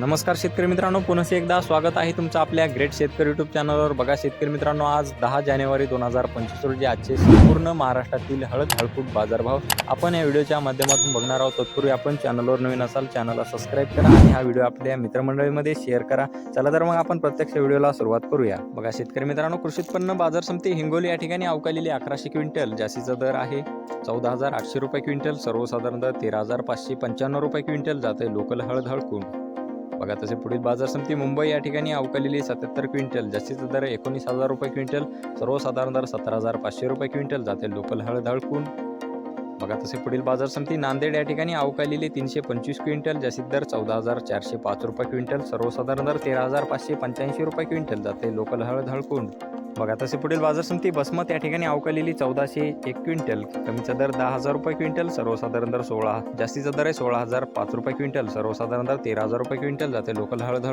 नमस्कार शेतकरी मित्रांनो पुन्हा एकदा स्वागत आहे तुमचं आपल्या ग्रेट शेतकरी युट्यूब चॅनलवर बघा शेतकरी मित्रांनो आज दहा जानेवारी दोन हजार पंचवीस रोजी आजचे संपूर्ण महाराष्ट्रातील हळद हळकूट बाजारभाव आपण या व्हिडिओच्या माध्यमातून बघणार आहोत. तत्पूर्वी आपण चॅनलवर नवीन असाल चॅनलला सबस्क्राईब करा आणि हा व्हिडिओ आपल्या मित्रमंडळीमध्ये शेअर करा. चला तर मग आपण प्रत्यक्ष व्हिडिओला सुरुवात करूया. बघा शेतकरी मित्रांनो कृषी उत्पन्न बाजार समिती हिंगोली या ठिकाणी अवकालेली अकराशे क्विंटल जास्तीचा दर आहे. चौदा हजार आठशे रुपये क्विंटल सर्वसाधारण दर तेरा हजार पाचशे पंच्याण्णव रुपये क्विंटल जाते लोकल हळद हळकून बघा तसे पुढील बाजार समिती मुंबई या ठिकाणी अवकालेली सत्याहत्तर क्विंटल जास्तीचा दर एकोणीस हजार रुपये क्विंटल सर्वसाधारण दर सतरा हजार पाचशे रुपये क्विंटल जाते लोकल हळद हळकून बघा तसे पुढील बाजार समिती नांदेड या ठिकाणी अवकालेली तीनशे पंचवीस क्विंटल जास्तीत दर चौदा हजार चारशे पाच रुपये क्विंटल सर्वसाधारण दर तेरा हजार पाचशे पंच्याऐंशी रुपये क्विंटल जाते लोकल हळद हळकून बघा तसे पुढील बाजार समिती बसमत या ठिकाणी अवकालेली चौदाशे एक क्विंटल. कमीचा दर दहा हजार रुपये क्विंटल सर्वसाधारण दर सोळा जास्तीचा दर आहे सोळा हजार पाच रुपये क्विंटल सर्वसाधारण दर तेरा हजार रुपये क्विंटल जाते लोकल हळद